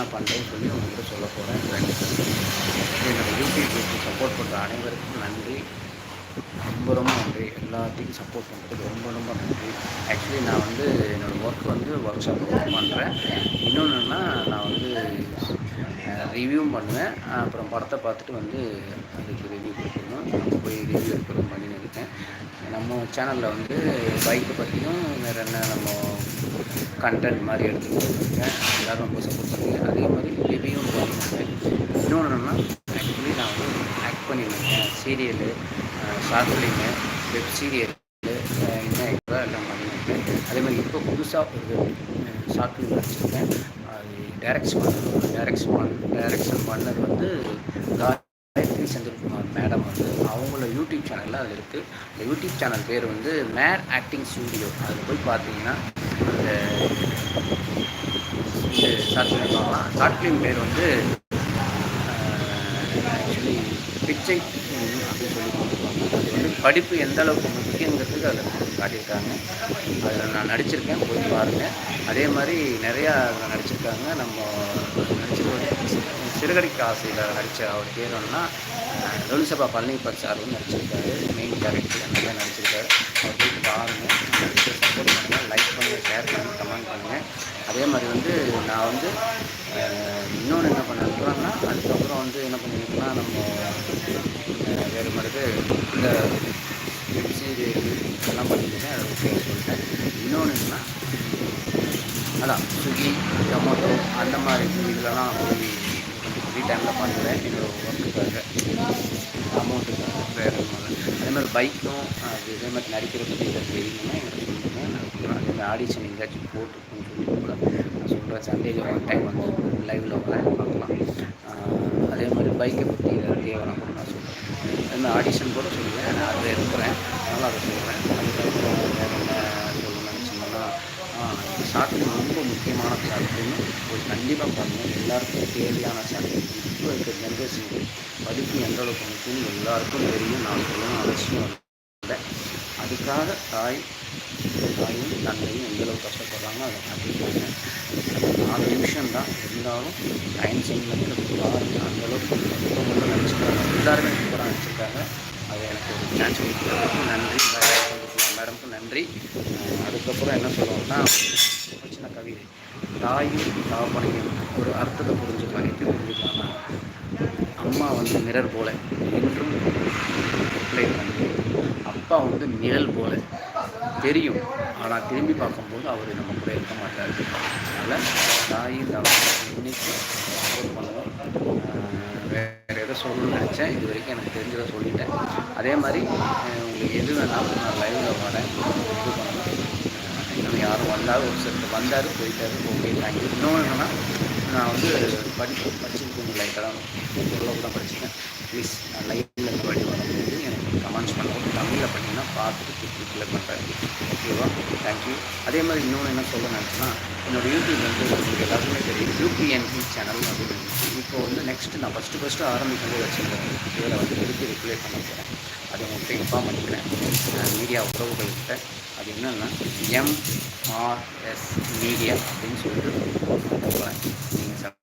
என்ன பண்ணுறேன்னு சொல்லி உங்கள்கிட்ட சொல்ல போகிறேன் என்னோடய யூடியூப் சப்போர்ட் பண்ணுற அனைவருக்கும் நன்றி. ரொம்ப ரொம்ப நன்றி. எல்லாத்தையும் சப்போர்ட் பண்ணுறதுக்கு ரொம்ப ரொம்ப நன்றி. ஆக்சுவலி நான் வந்து என்னோடய ஒர்க் வந்து ஒர்க் ஷாப் பண்ணுறேன் இன்னொன்றுன்னா நான் வந்து ரிவ்யூவும் பண்ணுவேன். அப்புறம் படத்தை பார்த்துட்டு வந்து அதுக்கு ரிவ்யூ கொடுக்கணும். போய் ரிவ்யூ எடுக்கணும் பண்ணின்னு இருக்கேன். நம்ம சேனலில் வந்து பைக்கை பற்றியும் வேறு என்ன நம்ம கண்டென்ட் மாதிரி எடுத்துகிட்டு வந்துருக்கேன் எல்லோரும் ரொம்ப சப்போர்ட் பண்ணுங்க. அதே மாதிரி ரிவ்யூவும் பண்ணியிருக்கேன் இன்னொன்று என்னென்னா ஆக்சுவலி நான் வந்து ஆக்ட் பண்ணியிருக்கேன் serial short film web serial என்ன எல்லாம் பண்ணியிருக்கேன் அதே மாதிரி இப்போ புதுசாக ஒரு ஷார்ட் ஃபிலிம் நடிச்சிருக்கேன் அது டைரக்ஷன் பண்ண டைரக்ஷன் பண்ண டைரக்ஷன் பண்ணது வந்து செந்தில்குமார் மேடம் வந்து அவங்கள யூடியூப் சேனலில் அது இருக்குது அந்த யூடியூப் சேனல் பேர் வந்து மேர் ஆக்டிங் ஸ்டூடியோ. அதில் போய் பார்த்தீங்கன்னா அந்த இது ஷார்ட் ஃபிலிம் பார்க்கலாம். ஷார்ட் ஃபிலிம் பேர் வந்து ஆக்சுவலி பிச்சை அப்படின்னு சொல்லி கொடுத்துருவாங்க அது படிப்பு எந்த அளவுக்கு முக்கியங்கிறதுக்கு அதில் காட்டியிருக்காங்க. அதில் நான் நடிச்சிருக்கேன் போய் பாருங்கள். அதே மாதிரி நிறையா அதில் நடிச்சிருக்காங்க. நம்ம நடிச்சிருக்கோம் சிறுகடிக்கு ஆசையில் நடித்த அவர் பேர் என்னன்னா லோலிசபா பழனிப்பர் சார் நடிச்சிருக்காரு. மெயின் கேரக்டர் அந்த மாதிரி நடிச்சிருக்காரு. அவர் போயிட்டு பாருங்கள். சப்போர்ட் பண்ணுங்கள். லைக் பண்ணுங்கள் ஷேர் பண்ணுங்கள் கமெண்ட் பண்ணுங்கள். அதே மாதிரி வந்து நான் வந்து இன்னொன்று என்ன பண்ணிருக்கிறோன்னா அதுக்கப்புறம் வந்து என்ன பண்ணியிருக்கோன்னா நம்ம வேறு மாதிரி இந்த வெப் இதெல்லாம் பண்ணியிருக்கேன் அதை சொல்லிட்டேன். இன்னொன்று என்னன்னா அதான் ஸ்விக்கி ஜொமேட்டோ அந்த மாதிரி இதுலலாம் போய் ஃப்ரீ டைமில் பண்ணுவேன். என்னோடய ஒர்க்குக்காக அமௌண்ட்டுக்காக வேறு அதே மாதிரி பைக்கும் அது இதே மாதிரி நடிக்கிற பற்றி ஏதாவது தெரியணும்னா எனக்கு சொல்லுங்கள் நான் சொல்கிறேன் அதே மாதிரி ஆடிஷன் எங்கேயாச்சும் போட்டு சொல்லி கூட நான் சொல்கிறேன் சண்டேஜ் ஒன் டைம் வந்து லைவில் வரேன். பார்க்கலாம். அதே மாதிரி பைக்கை பற்றி ஏதாவது தேவைன்னா கூட நான் சொல்கிறேன் அதே மாதிரி ஆடிஷன் கூட சொல்லுவேன். நான் அதில் இருக்கிறேன் அதனால் அதை சொல்கிறேன் அதுக்கப்புறம் வேறு என்ன சொல்லணும்னு நினச்சிங்கன்னா ஷார்ட் ஃபிலிம் ரொம்ப முக்கியமான ஷார்ட் ஒரு கண்டிப்பாக பாருங்கள் எல்லாருக்கும் தேவையான ஷார்ட் இப்போ இருக்க ஜென்ரேஷனுக்கு படிப்பு எந்த அளவுக்கு முக்கியம் எல்லாருக்கும் தெரியும். நான் சொல்லணும் அவசியம் இல்லை. அதுக்காக தாய் தாயும் தந்தையும் எந்த கஷ்டப்படுறாங்க அதை காட்டியிருக்காங்க நாலு நிமிஷம் தான் இருந்தாலும் டைம் சென்ட் பாருங்கள் அந்த அளவுக்கு ரொம்ப நினச்சிருக்காங்க எல்லாருமே சூப்பராக நினச்சிருக்காங்க அது எனக்கு ஒரு சான்ஸ் கொடுத்ததுக்கு நன்றி. மேடம்க்கு நன்றி. அதுக்கப்புறம் என்ன சொல்லுவோம்னா தாயும் தாப்பனையும் ஒரு அர்த்தத்தை புரிஞ்சுக்கலாம் எப்படி புரிஞ்சுக்கலாம்னா அம்மா வந்து மிரர் போல என்றும் ரிப்ளை பண்ணி அப்பா வந்து நிழல் போல தெரியும். ஆனால் திரும்பி பார்க்கும்போது அவர் நம்ம கூட இருக்க மாட்டார். அதனால் தாயும் தாப்பனையும் இன்னைக்கு சப்போர்ட் பண்ணுவோம். வேறு எதை சொல்லணும்னு நினச்சேன். இது வரைக்கும் எனக்கு தெரிஞ்சதை சொல்லிட்டேன். அதே மாதிரி உங்களுக்கு எது வேணாலும் நான் லைவில் வரேன் இது பண்ணுவேன் இன்னும் யாரும் வந்தாலும் ஒரு சிலர் வந்தார் போயிட்டாரு. ஓகே தேங்க்யூ இன்னொன்று என்னென்னா நான் வந்து படிப்பு படிச்சுட்டு கொஞ்சம் லைட்டாக தான் ஓரளவுக்கு தான் படிச்சிருக்கேன். ப்ளீஸ் நான் லைவில் படிப்பேன். வரும்போது எனக்கு தமிழில் பண்ணிங்கன்னா பார்த்துட்டு திருப்பி கிளிக் பண்ணுறேன் ஓகேவா தேங்க்யூ அதே மாதிரி இன்னொன்று என்ன சொல்ல நினச்சுன்னா என்னோடய யூடியூப் வந்து உங்களுக்கு எல்லாருக்குமே தெரியும். யூபிஎன்பி சேனல் அப்படின்னு இருந்துச்சு. இப்போ வந்து நெக்ஸ்ட்டு நான் ஃபஸ்ட்டு ஃபஸ்ட்டு ஆரம்பிக்கும்போது வச்சுருக்கேன். இதில் வந்து திருப்பி ரிப்ளை பண்ண போகிறேன் அது உங்கள்கிட்ட இன்ஃபார்ம் பண்ணிக்கிறேன். மீடியா உறவுகள்கிட்ட. அது என்னென்னா எம்ஆர்எஸ் மீடியா அப்படின்னு சொல்லிட்டு நீங்கள்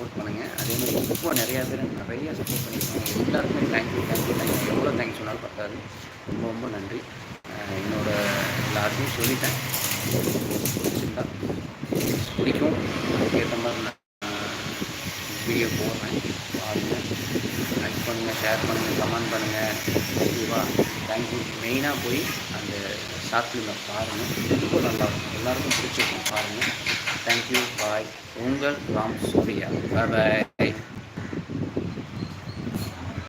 சப்போர்ட் பண்ணுங்கள் அதே மாதிரி இப்போ நிறையா பேர் நிறைய சப்போர்ட் பண்ணியிருக்காங்க. எல்லாருக்குமே thank you thank you thank you எவ்வளோ தேங்க்ஸ் சொன்னாலும் பத்தாது. ரொம்ப ரொம்ப நன்றி. என்னோட எல்லாத்தையும் சொல்லிட்டேன். பிடிச்சிருந்தா பிடிக்கும். அதுக்கேற்ற மாதிரி நான் வீடியோ போடுறேன். பாருங்கள் லைக் பண்ணுங்கள் ஷேர் பண்ணுங்கள் கமெண்ட் பண்ணுங்கள் ஓகேவா தேங்க்யூ மெயினாக போய் அந்த ஷார்ட் ஃபிலிமை பாருங்கள் ரொம்ப நல்லாயிருக்கும் எல்லாருக்கும் பிடிச்சிருக்கும் பாருங்கள் தேங்க்யூ பாய் உங்கள் ராம் சூர்யா பாய் பாய்